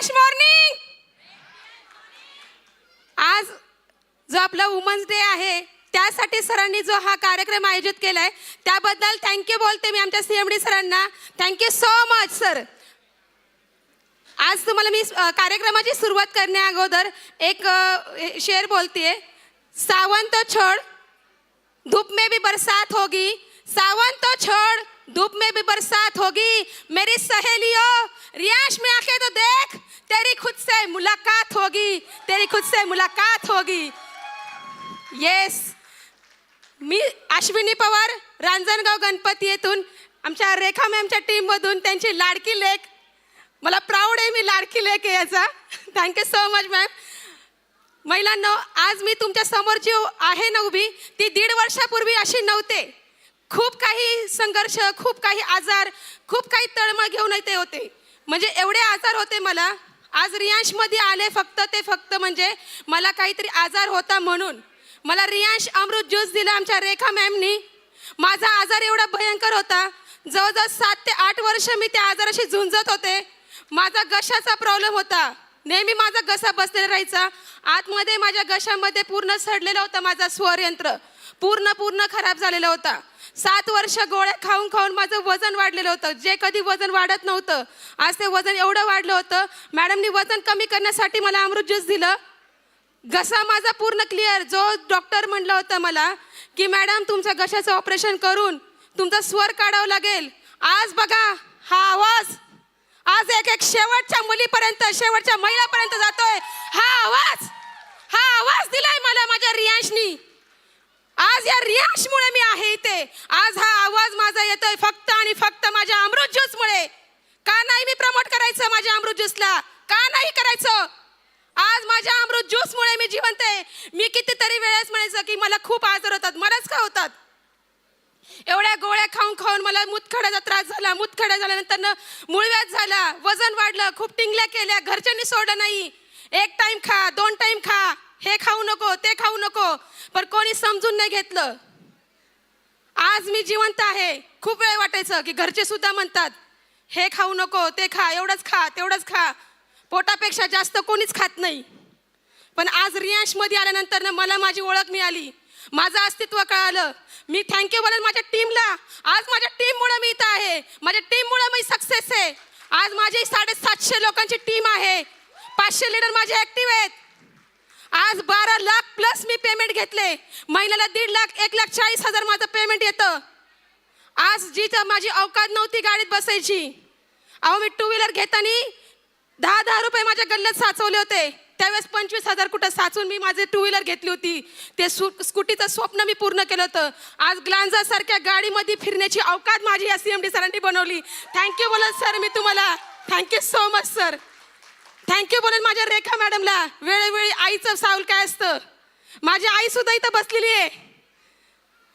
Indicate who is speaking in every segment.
Speaker 1: Riyash morning आज जो आपला वुमन्स डे आहे त्यासाठी सरांनी जो हा कार्यक्रम आयोजित केला आहे त्याबद्दल थँक्यू बोलते मी आमच्या सी एम डी सरांना. Thank you so much sir आज तुम्हाला मी कार्यक्रमाची सुरुवात करण्या अगोदर एक शेर बोलतेय. सावन तो छोड़ धूप में भी बरसात होगी. सावन तो छोड़ धूप में भी बरसात होगी. मेरी सहेलियों रियाश में आके तो देख. तेरी खुद से मुलाकात होगी तेरी खुद से मुलाकात होगी। येस मी अश्विनी पवार रांजणगाव गणपती येथून आमच्या रेखा मॅमच्या टीममधून त्यांची लाडकी लेख. मला प्राऊड आहे मी लाडकी लेख आहे याचा. Thank you so much ma'am महिलांनो आज मी तुमच्यासमोर जी आहे ना उभी ती दीड वर्षापूर्वी अशी नव्हते. खूप काही संघर्ष खूप काही आजार खूप काही तळमळ घेऊन येते होते. म्हणजे एवढे आजार होते मला आज रियांशमध्ये आले फक्त ते फक्त म्हणजे मला काहीतरी आजार होता म्हणून. मला रियांश अमृत ज्यूस दिला आमच्या रेखा मॅमनी. माझा आजार एवढा भयंकर होता. जवळजवळ सात ते आठ वर्ष मी त्या आजाराशी झुंजत होते. माझा घशाचा प्रॉब्लेम होता. नेहमी माझा घसा बसलेला राहायचा. आतमध्ये माझ्या घशामध्ये पूर्ण सडलेला होता माझा स्वरयंत्र. पूर्ण पूर्ण खराब झालेला होता. सात वर्ष गोळ्या खाऊन खाऊन माझं वजन वाढलेलं होतं. जे कधी वजन वाढत नव्हतं आज ते वजन एवढं वाढलं होतं. मॅडमनी वजन कमी करण्यासाठी मला अमृत ज्यूस दिलं. घसा माझा पूर्ण क्लिअर. जो डॉक्टर म्हणलं होतं मला की मॅडम तुमचं घशाचं ऑपरेशन करून तुमचा स्वर काढावं लागेल. आज बघा हा आवाज. आज एक एक शेवटच्या मुलीपर्यंत शेवटच्या महिलापर्यंत जातोय. हा आवाज. हा आवाज दिलाय मला माझ्या रियांशनी. आज या रियाशमुळे मी आहे इथे. आज हा आवाज माझा येतोय फक्त आणि फक्त माझ्या अमृत ज्यूसमुळे. का नाही मी प्रमोट करायचं माझ्या अमृत ज्यूसला? का नाही करायचं? आज माझ्या अमृत ज्यूसमुळे मी जिवंत आहे. मी कितीतरी वेळेस म्हणायचं की मला खूप आजार होतात. मलाच का होतात? एवढ्या गोळ्या खाऊन खाऊन मला मुतखड्याचा त्रास झाला. मुतखड्या झाल्यानंतर मुळव्याध झाला. वजन वाढलं. खूप टिंगल्या केल्या. घरच्यांनी सोडलं नाही. एक टाइम खा दोन टाइम खा. हे खाऊ नको ते खाऊ नको. पण कोणी समजून नाही घेतलं. आज मी जिवंत आहे. खूप वेळ वाटायचं की घरचे सुद्धा म्हणतात हे खाऊ नको ते खा एवढंच खा तेवढंच खा. पोटापेक्षा जास्त कोणीच खात नाही. पण आज रियांशमध्ये आल्यानंतर ना मला माझी ओळख मिळाली. माझं अस्तित्व कळालं. मी थँक्यू बोलेल माझ्या टीमला आज माझ्या टीममुळे मी इथं आहे. माझ्या टीममुळे मी सक्सेस आहे. आज माझी साडेसातशे लोकांची टीम आहे. पाचशे लिटर माझे ऍक्टिव्ह आहेत. आज बारा लाख प्लस मी पेमेंट घेतले. महिन्याला दीड लाख एक लाख चाळीस हजार माझं पेमेंट येतं. आज जिथं माझी अवकात नव्हती गाडीत बसायची अहो मी टू व्हीलर घेताना दहा दहा रुपये माझ्या गल्ल्यात साचवले होते. त्यावेळेस पंचवीस हजार कुठं साचून मी माझे टू व्हीलर घेतली होती. ते सु स्कूटीचं स्वप्न मी पूर्ण केलं होतं. आज ग्लांजासारख्या गाडीमध्ये फिरण्याची अवकात माझी या सी एम डी सरांनी बनवली. थँक्यू बोला सर मी तुम्हाला. Thank you so much sir thank you बोलेल माझ्या रेखा मॅडमला. वेळोवेळी आईचं साऊल काय असतं? माझी आई सुद्धा इथं बसलेली आहे.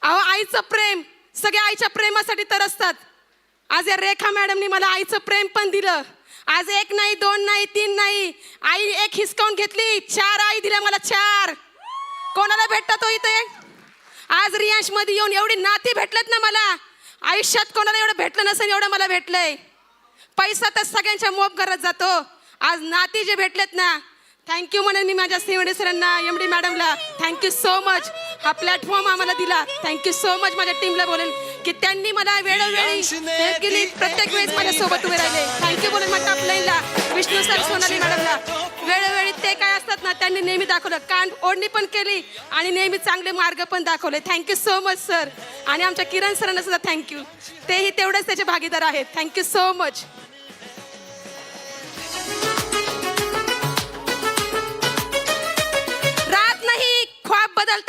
Speaker 1: अहो आईचं प्रेम सगळ्या आईच्या प्रेमासाठी तरसतात आज या रेखा मॅडमनी मला आईचं प्रेम पण दिलं. आज एक नाही दोन नाही तीन नाही. आई एक हिसकावून घेतली. चार आई दिल्या मला चार. कोणाला भेटतात तो इथे? आज रियांशमध्ये येऊन एवढी नाती भेटलेत ना मला. आयुष्यात कोणाला एवढं भेटलं नसेल एवढं मला भेटलंय. पैसा तर सगळ्यांच्या मोप करत जातो. आज नाती जे भेटलेत ना थँक्यू म्हणेन मी माझ्या सीवडी सरांना एम डी मॅडमला थँक्यू सो मच हा प्लॅटफॉर्म आम्हाला दिला. थँक्यू सो मच माझ्या टीमला बोलेल की त्यांनी मला वेळोवेळी हेल्प केली. प्रत्येक वेळेस माझ्यासोबत उभे राहिले. थँक्यू बोलेल माझ्या अपलाईनला विष्णू सर सोनाली मॅडमला. वेळोवेळी ते काय असतात ना त्यांनी नेहमी दाखवलं. कान ओढणी पण केली आणि नेहमी चांगले मार्ग पण दाखवले. थँक्यू सो मच सर आणि आमच्या किरण सरांना सुद्धा थँक्यू तेही तेवढेच त्याचे भागीदार आहेत. थँक्यू सो मच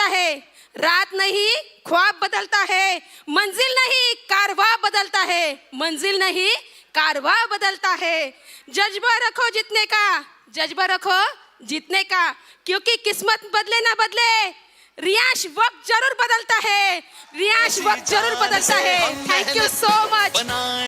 Speaker 1: है। रात नहीं ख्वाब बदलता है। मंजिल नहीं कारवा बदलता है। मंजिल नहीं कारवा बदलता है। जज्बा रखो जितने का जज्बा रखो जीतने का क्योंकि किस्मत बदले ना बदले रियाश वक्त ज़रूर बदलता है। रियाश वक्त ज़रूर बदलता है। Thank you so much